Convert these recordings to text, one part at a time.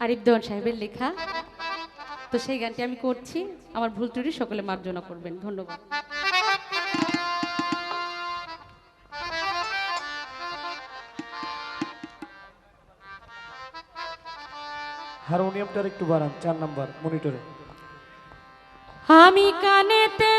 আরিফ দেওয়ান সাহেবের লেখা। তো সেই গানটি আমি করছি। আমার ভুল ত্রুটি সকলে মার্জনা করবেন। ধন্যবাদ। হারমোনিয়ামটার একটু বাড়ান চার নাম্বার মনিটরে। আমি কানেতে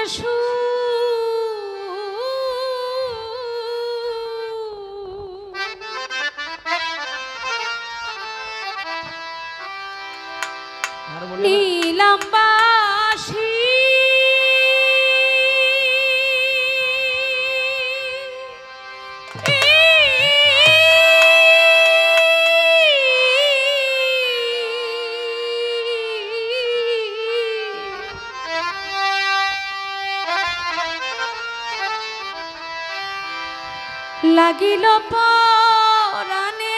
লাগিল পরাণে।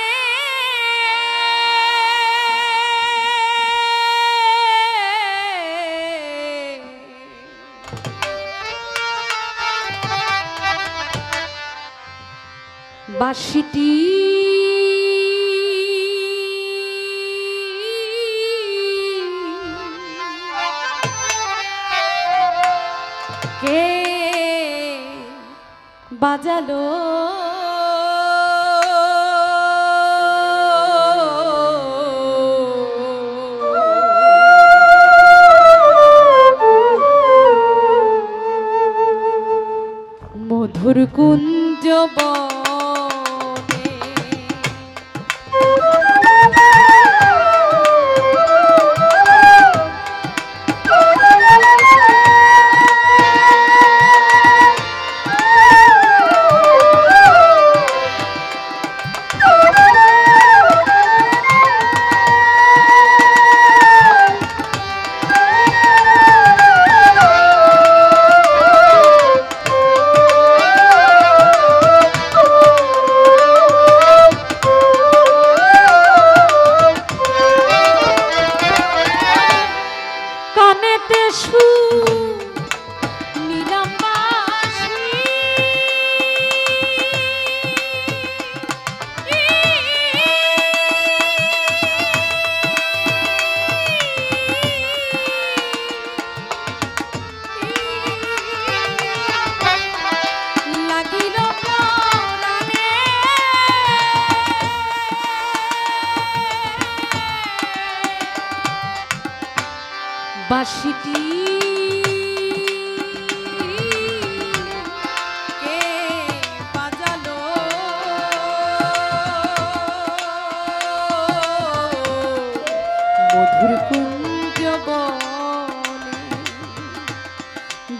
বাসিটি কে বাজালো? কুঞ্জ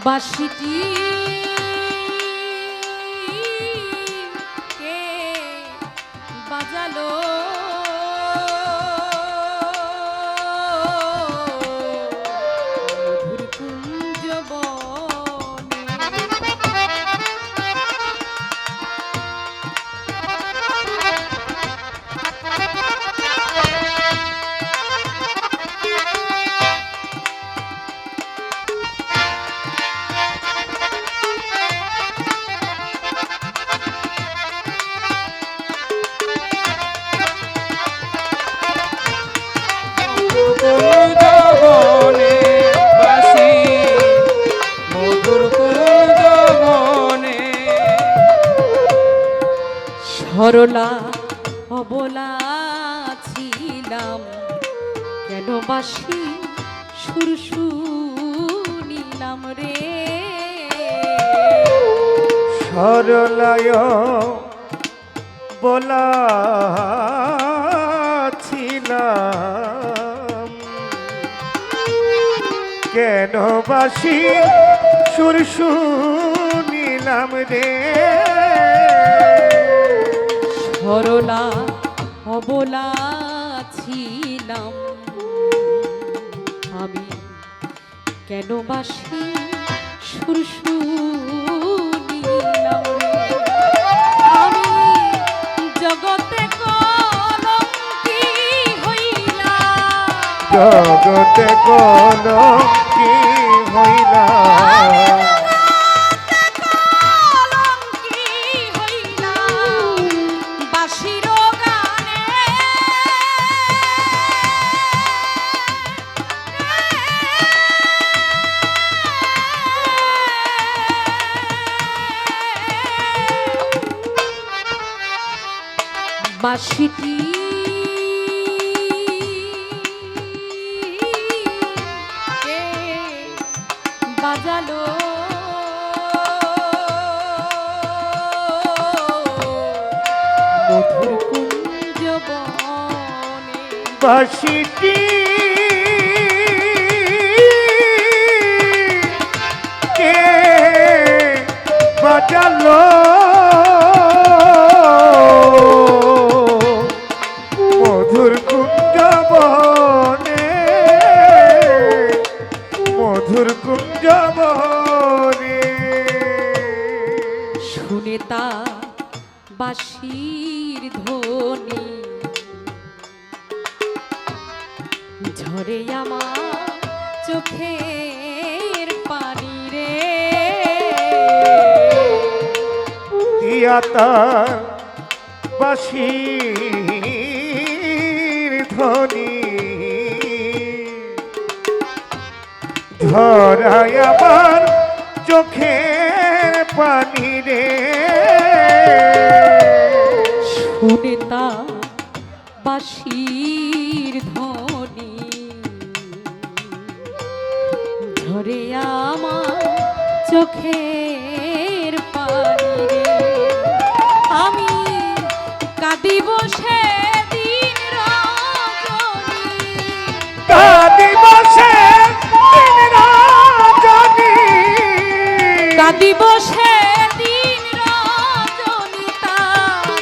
বাঁশিটি অবলা ছিলাম। কেন বাসি সুর শুনিলাম রে? সরলায় বলা ছিলাম। কেন বাসি সুর শুনিলাম রে? সরলা অবলা ছিলাম। আমি কেন বাসি সুর শুনিলাম রে? আমি জগতে কলঙ্কি হইলাম। জগতে কোন কি হইলা বাঁশিটি বাজালো। মধুর কে বাজালো? বাঁশির ধ্বনি। ঝরে আমার চোখের পানি রে। বাসির ধ্বনি। ধরায় আমার চোখের পানি রে। বাঁশির ধ্বনি। ধরে আমার চোখের পানি রে। আমি কাঁদিব সেদিন রজনী। কাঁদি বসে দিন কাঁদিব সেদিন রজনী তার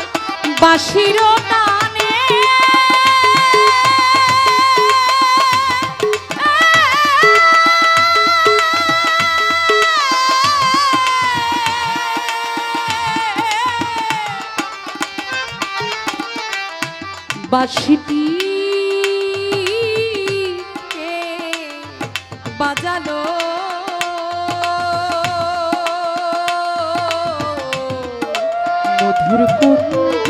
বাঁশির টানে বাঁশিটি বাজালো? মধুর কুঞ্জ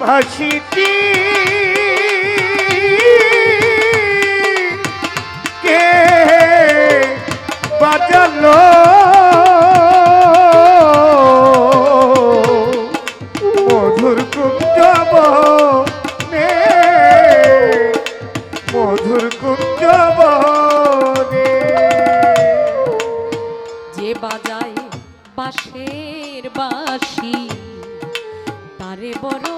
ভাসিটি কে বাজালো? বড়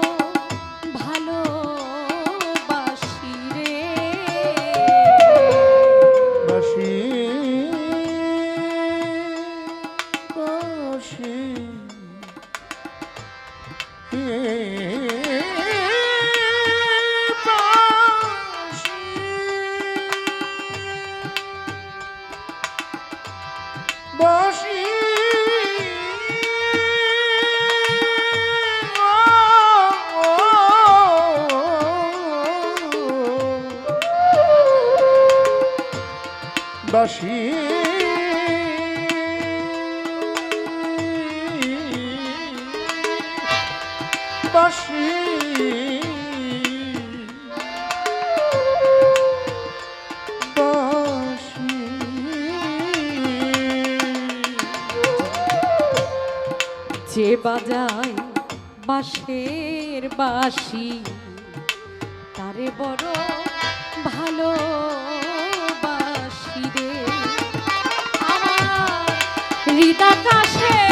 বাসি বাসি। বাসি। যে বাজায় বাঁশের বাঁশি তারে বড় ভালো হৃদাকাশে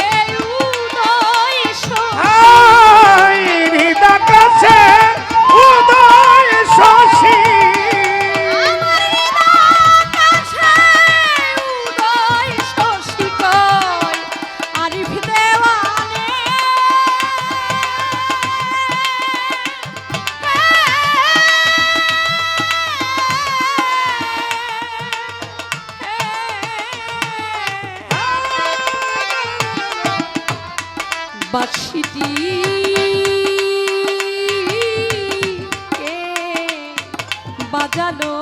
বাজালো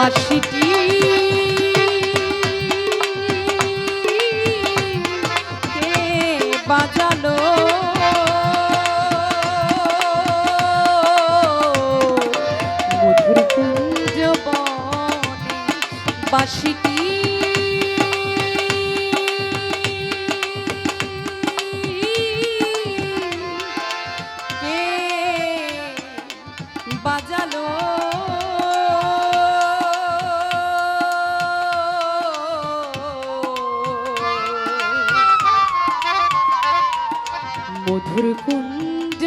বাঁশিটি কে? বাজালো? মধুর কুঞ্জ মধুর কুঞ্জ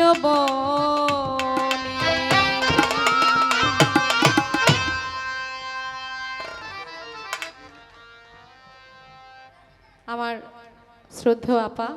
আমার শ্রদ্ধা আপা